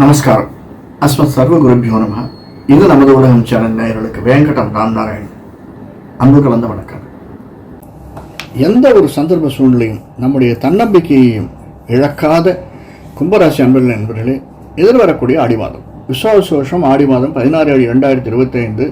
நமஸ்காரம். அஸ்மத் சர்வ குருபியோ நம இது நமது உலகம் சேனல் நேயர்களுக்கு வேங்கடம் ராம் நாராயண் அன்பு கலந்த வணக்கம். எந்த ஒரு சந்தர்ப்ப சூழ்நிலையும் நம்முடைய தன்னம்பிக்கையையும் இழக்காத கும்பராசி அன்பர்கள் என்பவர்களே எதிர்வரக்கூடிய ஆடி மாதம் விசுவாச வருஷம் ஆடி மாதம் பதினாறு ஏழு இரண்டாயிரத்தி இருபத்தைந்து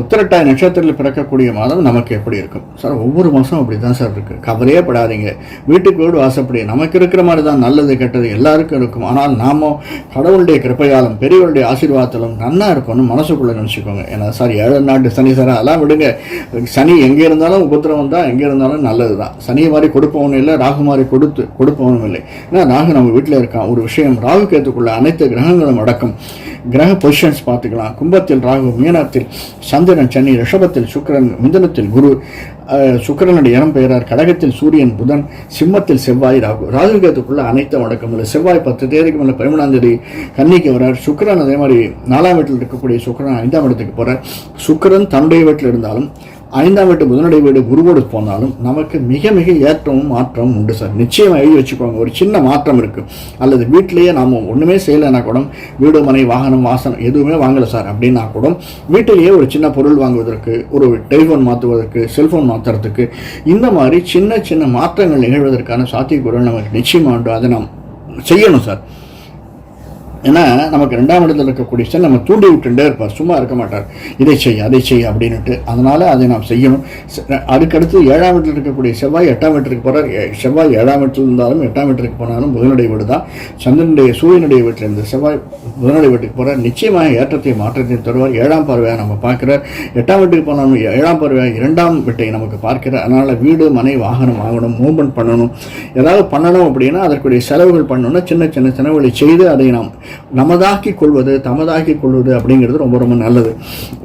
உத்திரட்டாய் நட்சத்திரத்தில் பிறக்கக்கூடிய மாதம் நமக்கு எப்படி இருக்கும்? சார் ஒவ்வொரு மாதம் அப்படி தான் சார் இருக்குது கவலையே படாதீங்க. வீட்டுக்கு வீடு வாசப்படி. நமக்கு இருக்கிற மாதிரி தான் நல்லது கெட்டது எல்லாருக்கும் இருக்கும். ஆனால் நாம் கடவுளுடைய கிருப்பையாலும் பெரியவருடைய ஆசீர்வாதத்திலும் நன்னா இருக்கும்னு மனசுக்குள்ளே நினச்சிக்கோங்க. ஏன்னா சார் ஏழு நாட்டு சனி சார் அதெல்லாம் விடுங்க. சனி எங்கே இருந்தாலும் உபத்திரவம் தான் எங்கே இருந்தாலும் நல்லது தான் சனி மாதிரி கொடுப்பவனும் இல்லை ராகு மாதிரி கொடுத்து கொடுப்பவனும் இல்லை. ஏன்னா ராகு நம்ம வீட்டில் இருக்கான். ஒரு விஷயம் ராகு கேத்துக்குள்ள அனைத்து கிரகங்களும் அடக்கம். கிரக பொசிஷன்ஸ் பார்த்துக்கலாம். கும்பத்தில் ராகு மீனத்தில் சந்திரன் சனி ரிஷபத்தில் சுக்கரன் மிதனத்தில் குரு சுக்கரனுடைய சுக்கிரனுடைய இடம் பெயரார் கடகத்தில் சூரியன் புதன் சிம்மத்தில் செவ்வாய் ராகு. ராகுகேத்துக்குள்ள அனைத்து அடக்கம் இல்லை செவ்வாய் பத்து தேதிக்கு மேலே பதிமூணாம் தேதி கன்னிக்கு வரார். சுக்கரன் அதே மாதிரி நாலாம் வீட்டில் இருக்கக்கூடிய சுக்கரன் ஐந்தாம் இடத்துக்கு போகிறார் சுக்கிரன் தன்னுடைய வீட்டில் இருந்தாலும் ஐந்தாம் வீட்டு புதனுடைய வீடு குருவோடு போனாலும் நமக்கு மிக மிக ஏற்றமும் மாற்றமும் உண்டு சார். நிச்சயமாக எழுதி வச்சுக்கோங்க. ஒரு சின்ன மாற்றம் இருக்குது அல்லது வீட்டிலேயே நாம் ஒன்றுமே செய்யலைன்னா கூட வீடு மனை வாகனம் வாசனம் எதுவுமே வாங்கலை சார். அப்படின்னா கூட வீட்டிலேயே ஒரு சின்ன பொருள் வாங்குவதற்கு ஒரு டெலிஃபோன் மாற்றுவதற்கு செல்ஃபோன் மாற்றுறதுக்கு இந்த மாதிரி சின்ன சின்ன மாற்றங்கள் நிகழ்வதற்கான சாத்தியக்கூறுகள் நமக்கு நிச்சயமாக உண்டு. அதை நாம் செய்யணும் சார். ஏன்னா நமக்கு ரெண்டாம் இடத்துல இருக்கக்கூடிய சன் நம்ம தூண்டி விட்டுட்டே இருப்பார். சும்மா இருக்க மாட்டார். இதை செய் அதை செய் அப்படின்ட்டு அதனால் அதை நாம் செய்யணும். அதுக்கடுத்து ஏழாம் வீட்டில் இருக்கக்கூடிய செவ்வாய் எட்டாம் வீட்டிற்கு போகிறார் செவ்வாய் ஏழாம் வீட்டில் இருந்தாலும் எட்டாம் வீட்டிற்கு போனாலும் புதனுடைய வீடு தான். சந்திரனுடைய சூரியனுடைய வீட்டில் இருந்த செவ்வாய் புதனுடைய வீட்டுக்கு போகிறார் நிச்சயமாக ஏற்றத்தை மாற்றத்தையும் தருவார். ஏழாம் பார்வையாக நம்ம பார்க்கிறார். எட்டாம் வீட்டுக்கு போனாலும் ஏழாம் பார்வையாக இரண்டாம் வீட்டை நமக்கு பார்க்கிறார். அதனால் வீடு மனை வாகனம் வாங்கணும் மூவ்மெண்ட் பண்ணணும். ஏதாவது பண்ணணும் அப்படின்னா அதற்குரிய செலவுகள் பண்ணணும்னா சின்ன சின்ன செலவுகளை செய்து அதை நாம் நமதாக்கி கொள்வது தமதாக்கி கொள்வது அப்படிங்கிறது ரொம்ப ரொம்ப நல்லது.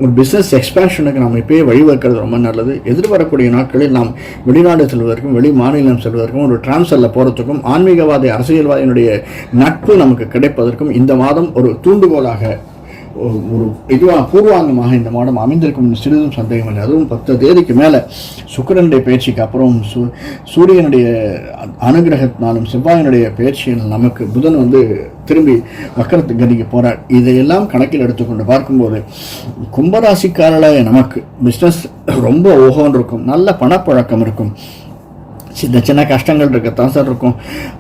ஒரு பிஸ்னஸ் எக்ஸ்பேன்ஷனுக்கு நாம் இப்பயே வழிவகுக்கிறது ரொம்ப நல்லது. எதிர்வரக்கூடிய நாட்களில் நாம் வெளிநாடு செல்வதற்கும் வெளி மாநிலம் செல்வதற்கும் ஒரு டிரான்ஸ்ஃபரில் போகிறதுக்கும் ஆன்மீகவாதி அரசியல்வாதியினுடைய நட்பு நமக்கு கிடைப்பதற்கும் இந்த மாதம் ஒரு தூண்டுகோலாக ஒரு இதுவாக பூர்வாங்கமாக இந்த மாதம் அமைந்திருக்கும் சிறிதும் சந்தேகம் இல்லை. அதுவும் பத்து தேதிக்கு மேலே சுக்கரனுடைய பேச்சுக்கு அப்புறம் சூ சூரியனுடைய அனுகிரகத்தினாலும் செவ்வாயினுடைய பேச்சியில் நமக்கு புதன் வந்து திரும்பி வக்கரத்து கதிக்கு போகிறார் இதையெல்லாம் கணக்கில் எடுத்துக்கொண்டு பார்க்கும்போது கும்பராசிக்காரர்களாக நமக்கு பிஸ்னஸ் ரொம்ப ஓஹோன்னு இருக்கும். நல்ல பணப்பழக்கம் இருக்கும். சின்ன சின்ன கஷ்டங்கள் இருக்கத்தான் சார் இருக்கும்.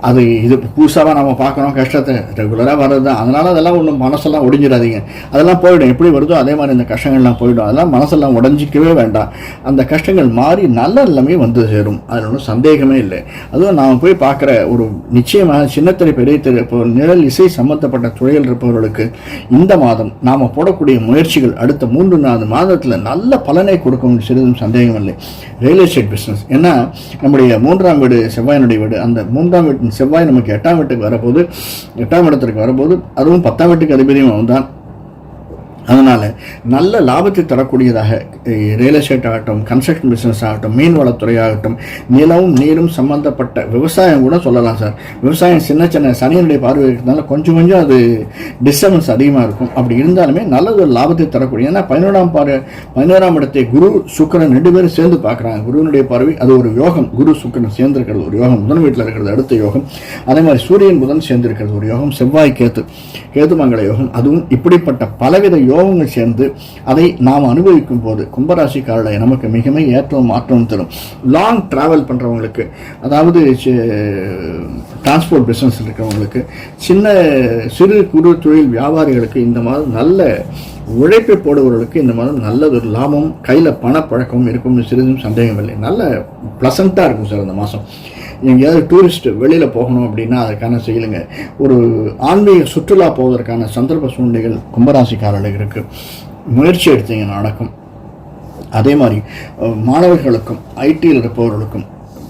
அது இது புதுசாக நம்ம பார்க்குறோம் கஷ்டத்தை. ரெகுலராக வர்றது தான் அதனால் அதெல்லாம் ஒன்றும் மனசெல்லாம் ஒடிஞ்சிடாதீங்க. அதெல்லாம் போயிடும். எப்படி வருதோ அதே மாதிரி இந்த கஷ்டங்கள்லாம் போயிடும். அதெல்லாம் மனசெல்லாம் உடஞ்சிக்கவே வேண்டாம். அந்த கஷ்டங்கள் மாறி நல்ல எல்லாமே வந்து சேரும். அதில் ஒன்றும் சந்தேகமே இல்லை. அதுவும் நாம் போய் பார்க்குற ஒரு நிச்சயமாக சின்னத்திரை பெரிய திரு இப்போ நிழல் இசை சம்பந்தப்பட்ட துறையில் இருப்பவர்களுக்கு இந்த மாதம் நாம் போடக்கூடிய முயற்சிகள் அடுத்த மூன்று நாலு மாதத்தில் நல்ல பலனை கொடுக்கும் சிறிதும் சந்தேகம் இல்லை ரியல் எஸ்டேட் பிஸ்னஸ் ஏன்னா நம்முடைய மூன்றாம் வீடு செவ்வாயினுடைய வீடு. அந்த மூன்றாம் வீட்டின் செவ்வாய் நமக்கு எட்டாம் வீட்டுக்கு வரப்போது எட்டாம் இடத்திற்கு வரப்போது அதுவும் பத்தாம் வீட்டுக்கு அதிபதியும் அவன் தான் அதனால் நல்ல லாபத்தை தரக்கூடியதாக ரியல் எஸ்டேட் ஆகட்டும் கன்ஸ்ட்ரக்ஷன் பிஸ்னஸ் ஆகட்டும் மீன்வளத்துறை ஆகட்டும் நிலவும் நீரும் சம்பந்தப்பட்ட விவசாயம் கூட சொல்லலாம் சார். விவசாயம் சின்ன சின்ன சனியனுடைய பார்வை இருக்கிறதுனால கொஞ்சம் கொஞ்சம் அது டிஸ்டர்பன்ஸ் அதிகமாக இருக்கும். அப்படி இருந்தாலுமே நல்லது ஒரு லாபத்தை தரக்கூடிய ஏன்னா பதினோராம் பார்வை பதினோராம் இடத்தை குரு சுக்கிரன் ரெண்டு பேரும் சேர்ந்து பார்க்குறாங்க. குருவினுடைய பார்வை அது ஒரு யோகம். குரு சுக்கரன் சேர்ந்திருக்கிறது ஒரு யோகம். முதன் வீட்டில் இருக்கிறது அடுத்த யோகம். அதே மாதிரி சூரியன் புதன் சேர்ந்திருக்கிறது ஒரு யோகம். செவ்வாய் கேத்து கேதுமங்கல யோகம். அதுவும் இப்படிப்பட்ட பலவித யோகங்கள் சேர்ந்து அதை நாம் அனுபவிக்கும் போது கும்பராசிக்காரர்களை நமக்கு மிக மிக ஏற்றவும் மாற்றவும் தரும். லாங் டிராவல் பண்ணுறவங்களுக்கு அதாவது டிரான்ஸ்போர்ட் பிஸ்னஸ் இருக்கிறவங்களுக்கு சின்ன சிறு குறு தொழில் வியாபாரிகளுக்கு இந்த மாதம் நல்ல உழைப்பை போடுபவர்களுக்கு இந்த மாதம் நல்லதொரு லாபம் கையில் பணப்பழக்கமும் இருக்கும்னு சிறிதும் சந்தேகம் இல்லை நல்ல ப்ளசண்ட்டாக இருக்கும் சார் இந்த மாதம் எங்கேயாவது டூரிஸ்ட் வெளியில் போகணும் அப்படின்னா அதுக்கான செய்யலுங்க ஒரு ஆன்மீக சுற்றுலா போவதற்கான சந்தர்ப்ப சூழ்நிலைகள் கும்பராசிக்காரர்களுக்கு இருக்குது முயற்சி எடுத்தீங்கன்னா நடக்கும். அதே மாதிரி மாணவர்களுக்கும் ஐடியில் இருப்பவர்களுக்கும்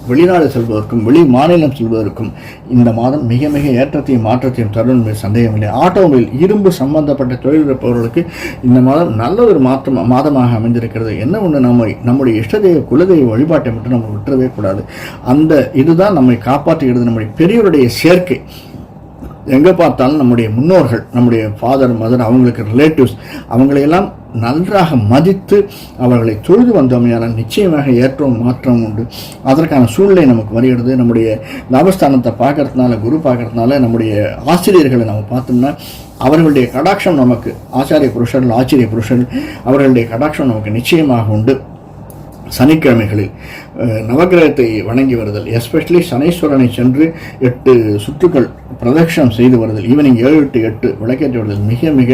வெளிநாடு செல்வதற்கும் வெளி மாநிலம் செல்வதற்கும் இந்த மாதம் மிக மிக ஏற்றத்தையும் மாற்றத்தையும் தரும் சந்தேகமில்லை. ஆட்டோமொபைல் இரும்பு சம்பந்தப்பட்ட தொழில் இருப்பவர்களுக்கு இந்த மாதம் நல்ல ஒரு மாற்றம் மாதமாக அமைந்திருக்கிறது. என்ன ஒன்று நம்ம நம்முடைய இஷ்டதெய்வ குலதெய்வ வழிபாட்டை மட்டும் நம்ம விட்டுறவே கூடாது. அந்த இதுதான் நம்மை காப்பாற்றுகிறது நம்முடைய பெரியவருடைய சேர்க்கை. எங்கே பார்த்தாலும் நம்முடைய முன்னோர்கள் நம்முடைய ஃபாதர் மதர் அவங்களுக்கு ரிலேட்டிவ்ஸ் அவங்களையெல்லாம் நன்றாக மதித்து அவர்களை தொழுது வந்தோமையால் நிச்சயமாக ஏற்றவும் மாற்றம் உண்டு. அதற்கான சூழ்நிலை நமக்கு வருகிறது. நம்முடைய லாபஸ்தானத்தை பார்க்கறதுனால குரு பார்க்கறதுனால நம்முடைய ஆசிரியர்களை நம்ம பார்த்தோம்னா அவர்களுடைய கடாட்சம் நமக்கு ஆச்சாரிய புருஷர்கள் ஆச்சரிய புருஷர்கள் அவர்களுடைய கடாட்சம் நமக்கு நிச்சயமாக உண்டு. சனிக்கிழமைகளில் நவகிரகத்தை நவக்கிரகத்தை வணங்கி வருதல். எஸ்பெஷலி சனீஸ்வரனை சென்று எட்டு சுற்றுக்கள் பிரதட்சணம் செய்து வருதல். ஈவினிங் ஏழு டு எட்டு விளக்கேற்றி வருதல். மிக மிக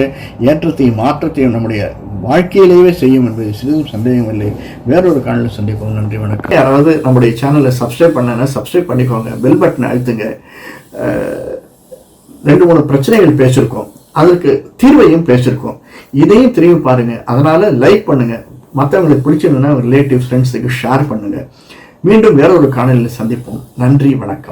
ஏற்றத்தையும் மாற்றத்தையும் நம்முடைய வாழ்க்கையிலேயே செய்யும் என்பது சிறிதும் சந்தேகம் இல்லை. வேறொரு காணொலி சந்திப்போம். நன்றி வணக்கம். யாராவது நம்முடைய சேனலை சப்ஸ்கிரைப் பண்ணனா சப்ஸ்கிரைப் பண்ணிக்கோங்க. பெல் பட்டனை அழுத்துங்க. ரெண்டு மூணு பிரச்சனைகள் பேசியிருக்கோம். அதற்கு தீர்வையும் பேசியிருக்கோம். இதையும் திரும்பி பாருங்கள் அதனால் லைக் பண்ணுங்கள் மற்றவங்களுக்கு பிடிச்சிருந்ததுன்னா ரிலேட்டிவ் ஃப்ரெண்ட்ஸுக்கு ஷேர் பண்ணுங்க. மீண்டும் வேற ஒரு காணொலியில் சந்திப்போம். நன்றி வணக்கம்.